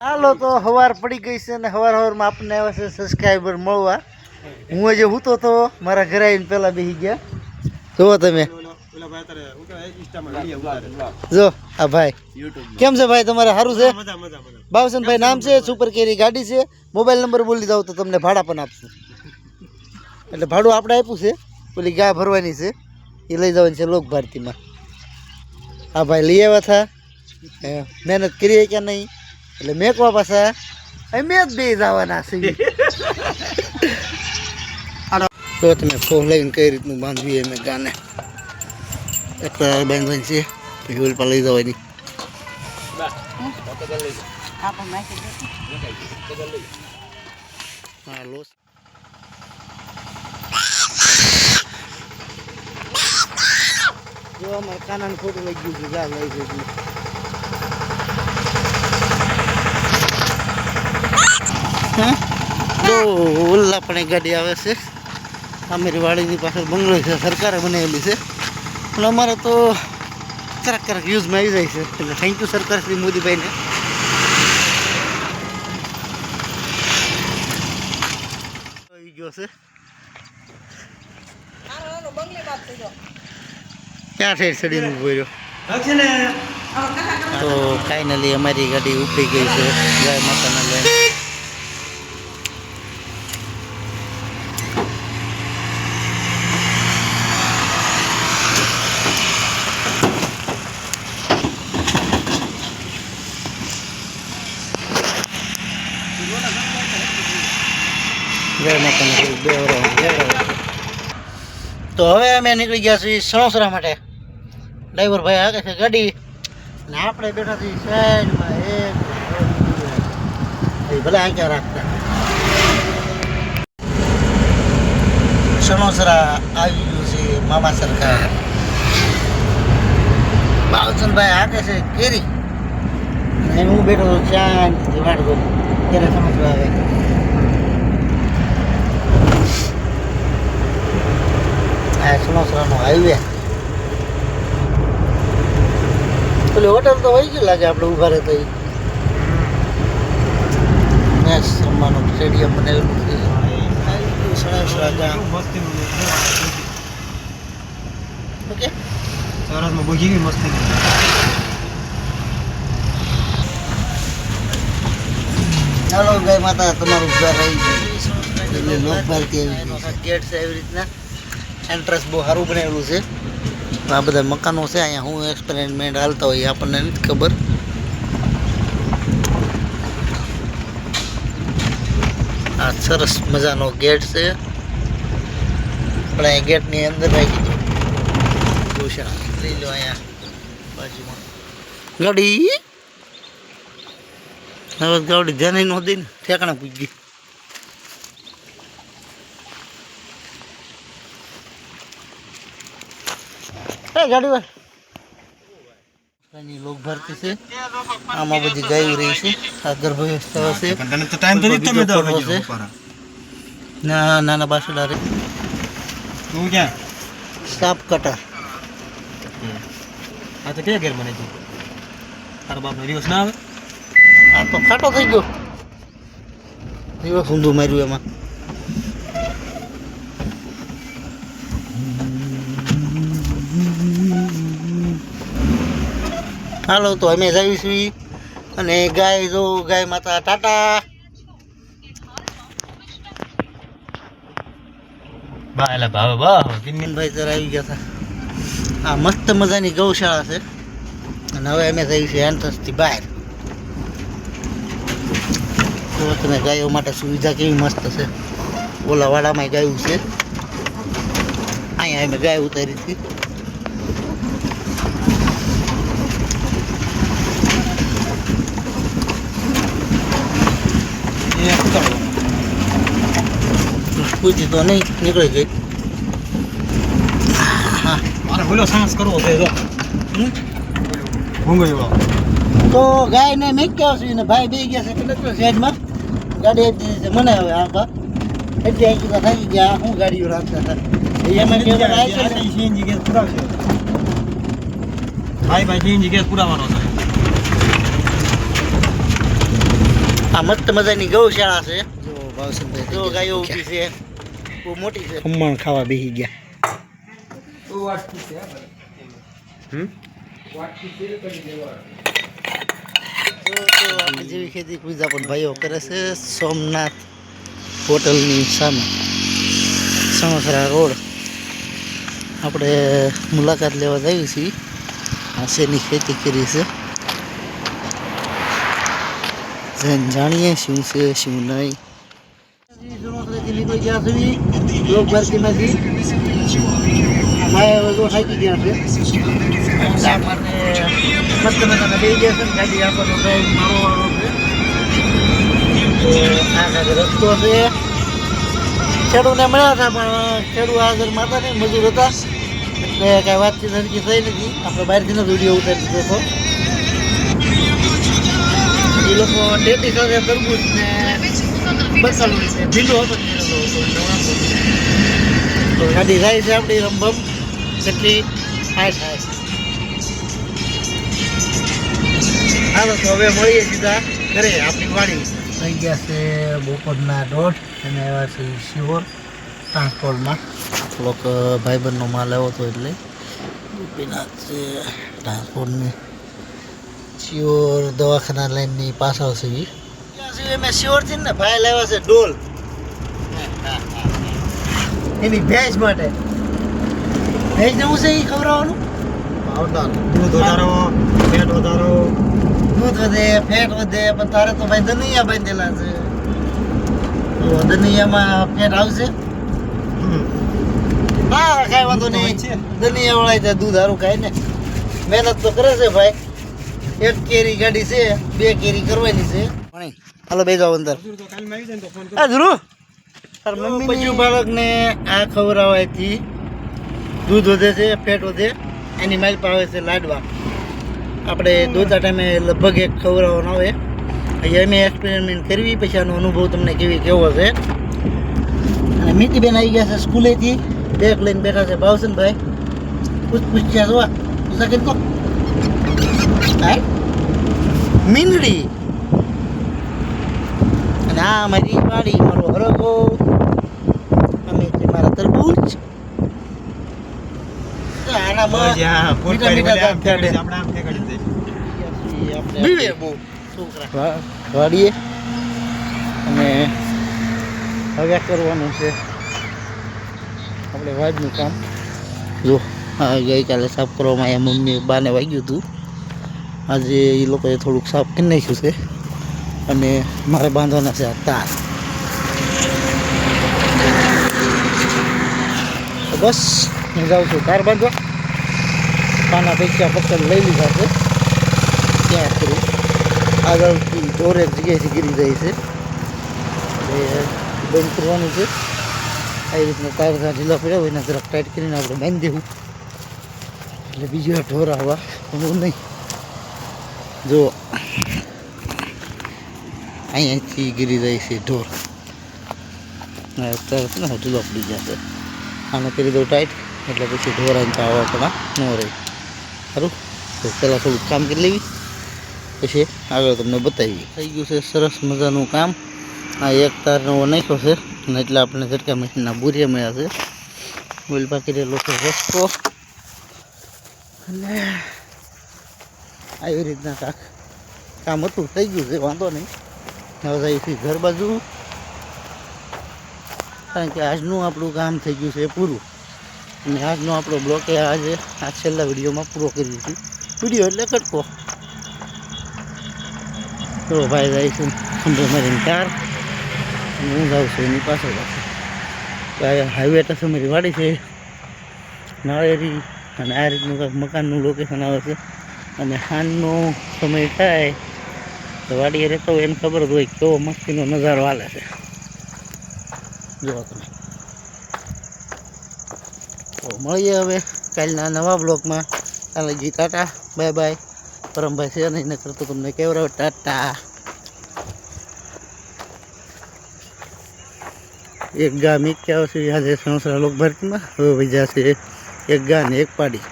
હાલો તો હવાર પડી ગઈ છે ને હવાર હવારમાં આપણને આવે છે સબસ્ક્રાઈબર મળવા. હું હજી હૂતો તો મારા ઘરે આવીને પહેલાં બેસી ગયા. જુઓ તમે. જો, આ ભાઈ. કેમ છે ભાઈ તમારે સારું છે? બાવસનભાઈ નામ છે સુપર કેરી ગાડી છે. મોબાઈલ નંબર બોલી દઉં તો તમને ભાડા પણ આપશું. એટલે ભાડું આપણે આપ્યું છે. પેલી ગા ભરવાની છે. એ લઈ જવાની છે લોક ભારતીમાં હા ભાઈ, લઈ આવ્યા હતા મહેનત કરીએ કે નહીં. એટલે મેકવા પાછા અમે જ બે જવાના છીએ. તો તમે ફોહ લઈને કઈ રીતનું બાંધવી અમે ગાને. એક બાંધવાની છે પછી ઓલપા લઈ જવાની. હા લોસ જો અમારે કાનાને ખોટું લઈ ગયું છે જા લઈ જજો. હા? જો ઓલા પણ એક ગાડી આવે છે. આમેરી વાડીની પાછળ બંગલો છે સરકારે બનાવેલી છે. પણ અમારે તો કરાક કરાક યુઝમાં આવી જાય છે. એટલે થેન્ક યુ સરકાર શ્રી મોદીભાઈને. આવી ગયો છે. ક્યાં ઠેર ચડીને ઊભો રહ્યો? તો ફાઇનલી અમારી ગાડી ઉપડી ગઈ છે. ગાય માતાના લઈને જય માતાના બે વરસ જય વરસ. તો હવે અમે નીકળી ગયા છીએ સણોસરા માટે. ડ્રાઈવર ભાઈ આગળ છે ગાડી. ને આપણે બેઠા છીએ સાઈડમાં એક ભલે ક્યાં રાખતા. સણોસરા આવી ગયું છે મામા સરકાર બાલચંદભાઈ હાકે છે કેરી. અને હું બેઠો છું શાંતિથી વાટ કરું ત્યારે સણોસરા આવે. આ સણોસરાનો હાઈવે. પેલી હોટલ તો હોય ગઈ લાગે આપણે ઊભા રહેતા. મેચ રમવાનું સ્ટેડિયમ બનેલું છે ગયું સણોસરા ગામ ઓકે ચાલો ગાય માતા તમારું ઘર આવી ગયું. એટલે લોક ભારતી આવી ગયું ગેટ છે એવી રીતના. એન્ટ્રન્સ બહુ સારું બનાવેલું છે. આ બધા મકાનો છે, અહીંયા હું એક્સપેરિમેન્ટ હાલતા હોય આપણને નથી ખબર. આ સરસ મજાનો ગેટ છે. આપણે અહીંયા ગેટની અંદર રાખી દઉં લઈ લો અહીંયા બાજુમાં. ગાડી. હવે ગાડી ધ્યાન નહોતી ને ઠેકાણા પૂછી ગઈ. ગાડી વાર લોક ભરતી છે. આમાં બધી ગાયો રહી છે. આ ગર્ભ છે. બીજો ફોટો છે. ના નાના બાસડા રે. સાપ આ તો ખાટો થઈ ગયો. દિવસ ઊંધું માર્યું એમાં. હાલો તો અમે જઈશું અને ગાય જો ગાય માતા ટાટા. ભાઈ જરા આવી ગયા હતા આ મસ્ત મજાની ગૌશાળા છે. અને હવે અમે જઈશું એન્ટ્રન્સથી બહાર. તો તમે ગાયો માટે સુવિધા કેવી મસ્ત છે. ઓલા વાડામાં ગાયું છે. અહીંયા અમે ગાય ઉતારી હતી પૂછી તો નહીં નીકળી ગઈ. હમ? તો ગાયને મેં કહ્યું છું ને ભાઈ બે ગયા છે કંડક્ટર સાઈડમાં ગાડી છે મને હવે આંબા એટલે આ કીધા થાકી ગયા હું ગાડીઓ રાખતા હતા. એમાં આ છે? ભાઈ ભાઈ સીએનજી ગેસ પુરાવાનો છે. આ મસ્ત મજાની ગૌશાળા છે. જો ગાયો ઊભી છે. બહુ મોટી છે. ખમણ ખાવા બેસી ગયા. જેવી ખેતી પૂજા પણ ભાઈઓ કરે છે સોમનાથ હોટલની સામે સમસરા રોડ. આપણે મુલાકાત લેવા જઈએ છીએ. આ શેની ખેતી કરી છે? જાણીએ શું છે શું નહીં. નીકળી ગયા સુધી લોક ભરતીમાંથી ભાઈ હવે તો થાકી ગયા છે એટલા માટે મસ્ત મજાના બે ગયા છે ને ગાડી આપણો ડ્રાઈવ મારવાનો છે તો આ કાંઈક રસ્તો છે ખેડૂને મળ્યા હતા પણ ખેડૂત આગળ માતા ને મજૂર હતા એટલે કાંઈ વાતચીત હરકી થઈ નથી આપણે બહારથી નો વીડિયો ઉતારી દીધો હતો એ લોકો ટેટી સાથે તરબૂચ ને બકાલું છે ભીંડો હતો તો ગાડી ડિઝાઇન છે આપણી રંભમ કેટલી હાય થાય. હાલો તો હવે મળીએ સીધા ઘરે આપણી વાડી. થઈ ગયા છે બપોરના દોઢ અને એવા છે શિહોર ટ્રાન્સપોર્ટમાં. થોડોક ભાઈબંધનો માલ આવ્યો હતો એટલે. ગોપીનાથ છે ટ્રાન્સપોર્ટની. શિહોર દવાખાના લાઈનની પાછળ છે અમે શિહોરથી ને ભાઈ લાવ્યા છે ડોલ. એની ભેંસ માટે. ભેંસ ને હું છે એ ખવડાવવાનું? દૂધ વધારો ફેટ વધારો. દૂધ વધે ફેટ વધે પણ તારે તો ભાઈ ધનિયા બાંધેલા છે. તો દનૈયામાં ફેટ આવશે? હા કાંઈ વાંધો નહીં. ધનિયા વળાય છે દૂધ સારું ખાય ને મહેનત તો કરે છે ભાઈ. એક કેરી ગાડી છે બે કેરી કરવાની છે. હાલો બે જાઓ અંદર. હા ધ્રુવ! મમ્મી બાળકને આ ખવડાવવાથી દૂધ વધે છે ફેટ વધે એની માઇલ પાવે છે લાડવા. આપણે દોતા ટાઈમે લગભગ એક ખવડાવવાનો આવે અહીંયા અમે એક્સપેરિમેન્ટ કરવી પછી આનો અનુભવ તમને કેવી કેવો હશે અને મીતીબેન આવી ગયા છે સ્કૂલેથી. બેગ લઈને બેઠા છે ભાવસનભાઈ. પૂછ પૂછ્યા પૂછા કરી કો મીંદડી અને આ મારી વાડી મારો હરગો અમે છે મારા તરબૂચ તો આનામાં જ્યાં મીઠા મીઠા દાંત આપણે આમ ફેંકાડી દઈએ. બીવે બહુ. છોકરા વાડીએ. અને હવે કરવાનું છે આપણે વાડનું કામ. જો આ ગઈકાલે સાફ કરવામાં આવ્યા મમ્મી બાને વાગ્યું હતું. આજે એ લોકોએ થોડુંક સાફ કરી નાખ્યું છે. અને મારે બાંધવાના છે આ તાર. બસ હું જાઉં છું. તાર બાંધવા. પાના પૈસા પથ્થર લઈ લીધા છે. ત્યાં કરું. આગળથી ઢોરે જગ્યાએથી ગીરી જાય છે. એટલે બંધ કરવાનું છે. આવી રીતના તાર ઢીલા પડ્યા હોય એના જરાક ટાઈટ કરીને આપણે બાંધી દેવું. એટલે બીજા ઢોર આવવા હું નહીં. જો. અહીંયાથી ગીરી જાય છે ઢોર. છે ને ઢીલો પડી જશે આને કરી દઉં ટાઈટ. એટલે પછી ઢોર તો આવવા પણ ન રહે. સારું તો થોડુંક કામ કરી લેવી. પછી આગળ તમને બતાવી થઈ ગયું છે સરસ મજાનું કામ. આ એક તાર નવો નાખ્યો છે. અને એટલે આપણે ઝટકા મશીનના બુરિયા મળ્યા છે. ઓઇલ પાકી રહેલો છે રસ્તો. અને આવી રીતના કાંક કામ હતું, થઈ ગયું છે, વાંધો નહીં. હવે જઈશું ઘર બાજુ. કારણ કે આજનું આપણું કામ થઈ ગયું છે પૂરું. અને આજનો આપણો બ્લોક એ આજે આ છેલ્લા વિડીયોમાં પૂરો કરી છે વીડિયો એટલે કટકો. તો ભાઈ છે ખંભે મારીને કાર. અને હું જાઉં છું એની પાછળ પાછળ. હાઈવે ટસ મારી વાડી છે. નાળેરી અને આ રીતનું કાંઈક મકાનનું લોકેશન આવે છે. અને સાંજનો સમય થાય તો વાડીએ રહેતો હોય એને ખબર જ હોય કેવો મસ્તીનો નજારો હાલે છે. જોવા તમે. તો મળીએ હવે કાલના નવા બ્લોગમાં કાલે જી ટાટા. Bye bye. પરમભાઈ છે નહીં, નકર તો તમને કેવરાવ. ટાટા. એક ગા મીટ કે આવશે આજે સંસાર લોક ભરતીમાં હવે વૈજા છે એક ગા ને એક પાડી.